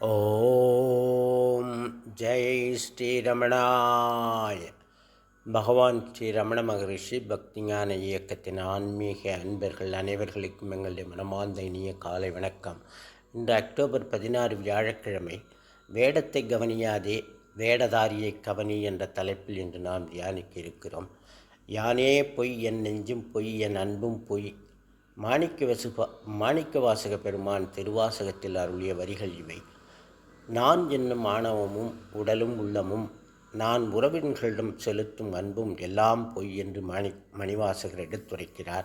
ஓம் ஜெய் ஸ்ரீரமணாய். பகவான் ஸ்ரீ ரமண மகரிஷி பக்திஞான இயக்கத்தின் ஆன்மீக அன்பர்கள் அனைவர்களுக்கும் எங்களுடைய மனமார்ந்த இனிய காலை வணக்கம். இன்று அக்டோபர் பதினாறு வியாழக்கிழமை வேடத்தை கவனியாதே வேடதாரியை கவனி என்ற தலைப்பில் இன்று நாம் தியானிக்க இருக்கிறோம். யானே பொய் என் நெஞ்சும் பொய் என் அன்பும் பொய். மாணிக்க வசுபா மாணிக்க வாசக பெருமான் திருவாசகத்தில் அருளிய வரிகள் இவை. நான் என்னும் ஆணவமும் உடலும் உள்ளமும் நான் உறவினர்களிடம் செலுத்தும் அன்பும் எல்லாம் பொய் என்று மணி மணிவாசகர் எடுத்துரைக்கிறார்.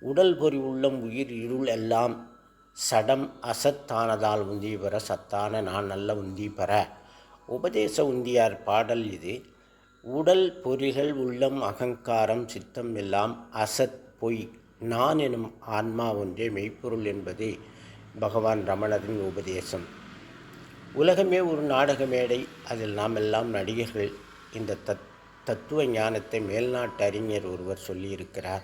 உடல் பொறி உள்ளம் உயிர் இருள் எல்லாம் சடம் அசத்தானதால் உந்தி பெற சத்தான நான் நல்ல உந்தி பெற. உபதேச உந்தியார் பாடல் இது. உடல் பொறிகள் உள்ளம் அகங்காரம் சித்தம் எல்லாம் அசத் பொய் நான் எனும் ஆன்மா ஒன்றே மெய்ப்பொருள் என்பதே பகவான் ரமணரின் உபதேசம். உலகமே ஒரு நாடக மேடை. அதில் நாம் எல்லாம் நடிகர்கள். இந்த தத் தத்துவ ஞானத்தை மேல்நாட்டு அறிஞர் ஒருவர் சொல்லியிருக்கிறார்.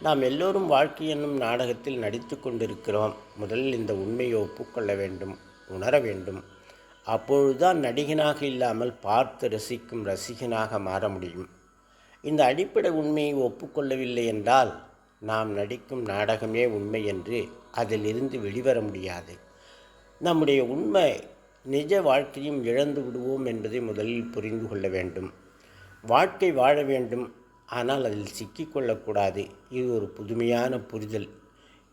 நாம் எல்லோரும் வாழ்க்கை என்னும் நாடகத்தில் நடித்து கொண்டிருக்கிறோம். முதலில் இந்த உண்மையை ஒப்புக்கொள்ள வேண்டும் உணர வேண்டும். அப்பொழுதுதான் நடிகனாக இல்லாமல் பார்த்து ரசிக்கும் ரசிகனாக மாற முடியும். இந்த அடிப்படை உண்மையை ஒப்புக்கொள்ளவில்லை என்றால் நாம் நடிக்கும் நாடகமே உண்மை என்று அதிலிருந்து வெளிவர முடியாது. நம்முடைய உண்மை நிஜ வாழ்க்கையும் இழந்து விடுவோம் என்பதை முதலில் புரிந்து கொள்ள வேண்டும். வாழ்க்கை வாழ வேண்டும். ஆனால் அதில் சிக்கிக்கொள்ளக்கூடாது இது ஒரு புதுமையான புரிதல்.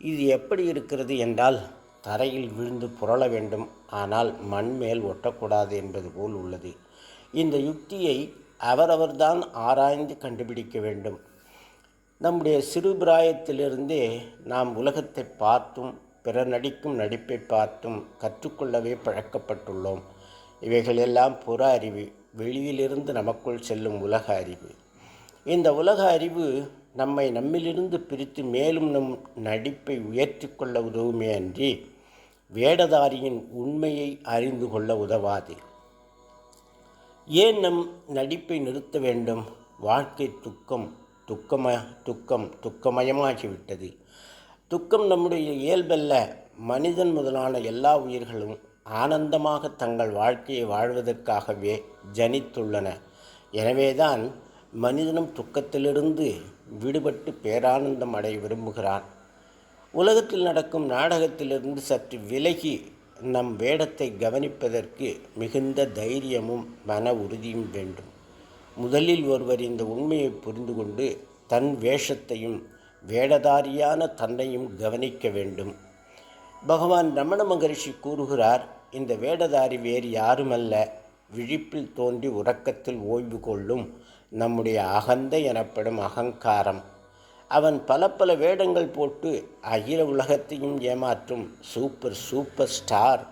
இது எப்படி இருக்கிறது என்றால் தரையில் விழுந்து புரள வேண்டும். ஆனால் மண் மேல் ஒட்டக்கூடாது என்பது போல் உள்ளது. இந்த யுக்தியை அவரவர்தான் ஆராய்ந்து கண்டுபிடிக்க வேண்டும். நம்முடைய சிறு பிராயத்திலிருந்தே நாம் உலகத்தை பார்த்தும் பிறர் நடிக்கும் நடிப்பை பார்த்தும் கற்றுக்கொள்ளவே பழக்கப்பட்டுள்ளோம். இவைகளெல்லாம் புற அறிவு வெளியிலிருந்து நமக்குள் செல்லும் உலக அறிவு. இந்த உலக அறிவு நம்மை நம்மிலிருந்து பிரித்து மேலும் நம் நடிப்பை உயர்த்தி கொள்ள உதவுமே அன்றி வேடதாரியின் உண்மையை அறிந்து கொள்ள உதவாது. ஏன் நம் நடிப்பை நிறுத்த வேண்டும்? வாழ்க்கை துக்கம் துக்கம துக்கம் துக்கமயமாகிவிட்டது. துக்கம் நம்முடைய இயல்பல்ல. மனிதன் முதலான எல்லா உயிர்களும் ஆனந்தமாக தங்கள் வாழ்க்கையை வாழ்வதற்காகவே ஜனித்துள்ளன. எனவேதான் மனிதனும் துக்கத்திலிருந்து விடுபட்டு பேரானந்தம் அடைய விரும்புகிறான். உலகத்தில் நடக்கும் நாடகத்திலிருந்து சற்று விலகி நம் வேடத்தை கவனிப்பதற்கு மிகுந்த தைரியமும் மன உறுதியும் வேண்டும். முதலில் ஒருவர் இந்த உண்மையை புரிந்து கொண்டு தன் வேஷத்தையும் வேடதாரியான தன்னையும் கவனிக்க வேண்டும். பகவான் ரமண மகரிஷி கூறுகிறார் இந்த வேடதாரி வேறு யாருமல்ல விழிப்பில் தோன்றி உறக்கத்தில் ஓய்வு கொள்ளும் நம்முடைய அகந்தை எனப்படும் அகங்காரம். அவன் பல பல வேடங்கள் போட்டு அகில உலகத்தையும் ஏமாற்றும் சூப்பர் சூப்பர் ஸ்டார்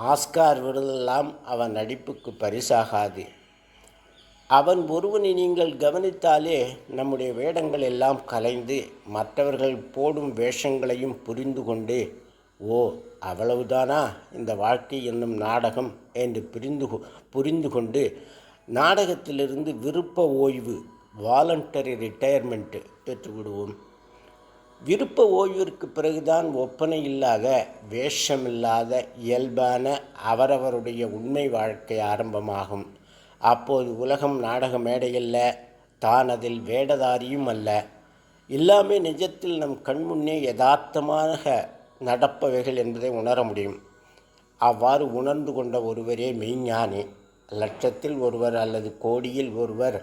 ஆஸ்கார் விருதெல்லாம் அவன் நடிப்புக்கு பரிசாகாது. அவன் ஒருவனை நீங்கள் கவனித்தாலே நம்முடைய வேடங்கள் எல்லாம் கலைந்து மற்றவர்கள் போடும் வேஷங்களையும் புரிந்து கொண்டு ஓ அவ்வளவுதானா? இந்த வாழ்க்கை என்னும் நாடகம் என்று புரிந்து புரிந்து கொண்டு நாடகத்திலிருந்து விருப்ப ஓய்வு வாலண்டரி ரிட்டையர்மெண்ட்டு பெற்றுவிடுவோம். விருப்ப ஓய்விற்கு பிறகுதான் ஒப்பனை இல்லாத வேஷமில்லாத இயல்பான அவரவருடைய உண்மை வாழ்க்கை ஆரம்பமாகும். அப்போது உலகம் நாடக மேடையல்ல தான் அதில் வேடதாரியும் அல்ல. எல்லாமே நிஜத்தில் நம் கண்முன்னே யதார்த்தமாக நடப்பவைகள் என்பதை உணர முடியும். அவ்வாறு உணர்ந்து கொண்ட ஒருவரே மெய்ஞானி. லட்சத்தில் ஒருவர் அல்லது கோடியில் ஒருவர்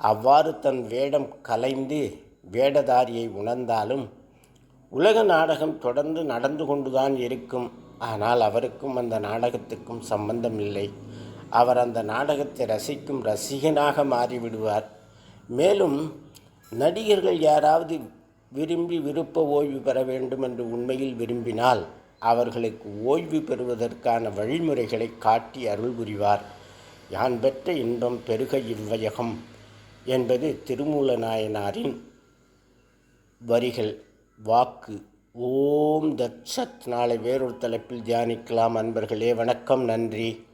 அவ்வாறு தன் வேடம் கலைந்து வேடதாரியை உணர்ந்தாலும் உலக நாடகம் தொடர்ந்து நடந்து கொண்டுதான் இருக்கும். ஆனால் அவருக்கும் அந்த நாடகத்துக்கும் சம்பந்தம் இல்லை அவர் அந்த நாடகத்தை ரசிக்கும் ரசிகனாக மாறிவிடுவார். மேலும் நடிகர்கள் யாராவது விரும்பி விருப்ப ஓய்வு பெற வேண்டும் என்று உண்மையில் விரும்பினால் அவர்களுக்கு ஓய்வு பெறுவதற்கான வழிமுறைகளை காட்டி அருள் புரிவார். யான் பெற்ற இன்பம் பெருக இவ்வையகம் என்பது திருமூல நாயனாரின் வரிகள். வாக்கு. ஓம் தட்சத் நாளை வேறொரு தலைப்பில் தியானிக்கலாம். அன்பர்களே வணக்கம். நன்றி.